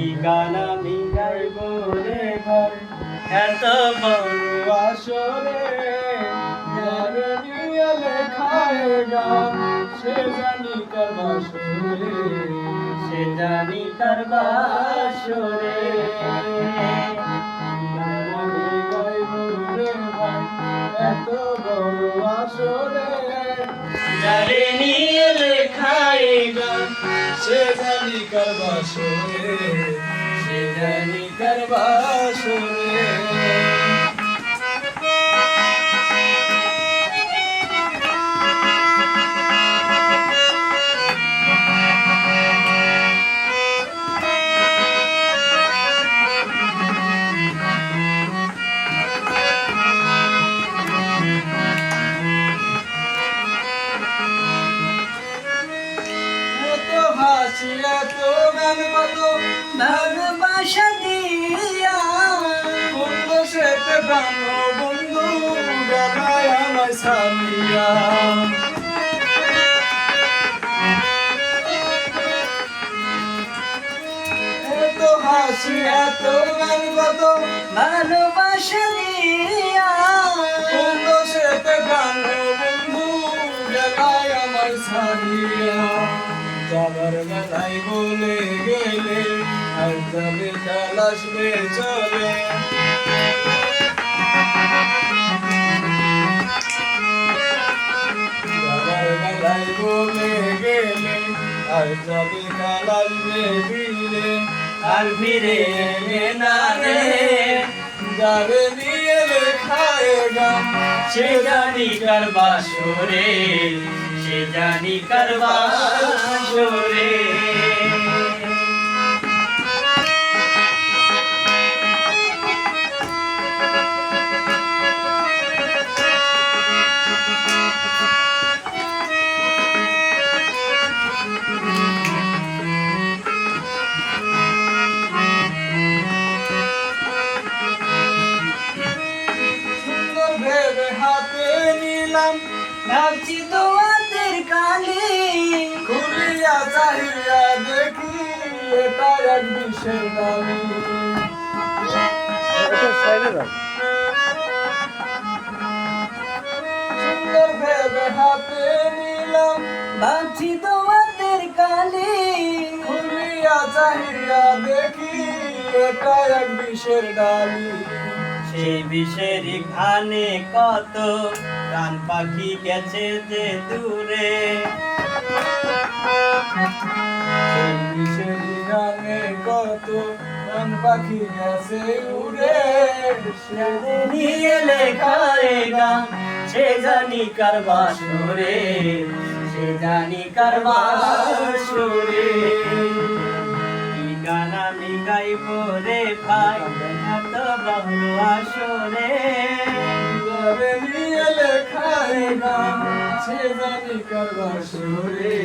কি গান আমি গাইব রে ভাই এত বড় আসরে সে জানি তার বাসরে, সে জানি তার বাসরে। জানি কার বাসরে সে জানি কার বাসরে। এত হাসি এত গান কত ভালোবাসা দিয়া। বন্ধু সেতে প্রাণ বন্ধু গলায় আমায় সামিয়া হাসি, এত গান, কত ভালোবাসা দিয়া। বন্ধু সেতে প্রাণ যাবার বেলায় বলে গেলে আর কাল আসবে চলে। যাবার বেলায় বলে গেলে আর কাল আসবে ফিরে। আর ফিরে না রে, যাবে নিয়ে লেখায় গান সে জানি কার বাসরে সে জানি কার বাসরে নিলাম ভাবছি তোমাদের কালি খুলিয়া চাহিয়া দেখি এটা এক বিশেষ দামি। সুন্দর ভেবে হাতে নিলাম। ভাবছি তোমাদের কালি খুলিয়া চাহিয়া দেখি এটা এক বিশের ডালি সেই বিষের ঘানে কত, প্রাণ পাখি গেছে যে দূরে। গানে কত, প্রাণ পাখি গেছে উড়ে। নিয়ে লেখায় গান সে জানি কার বাসরে। সে জানি কার বাসরে। কি গান আমি গাইব রে ভাই আসরে যাবে নিয়ে লেখায় গান সে জানি কার বাসরে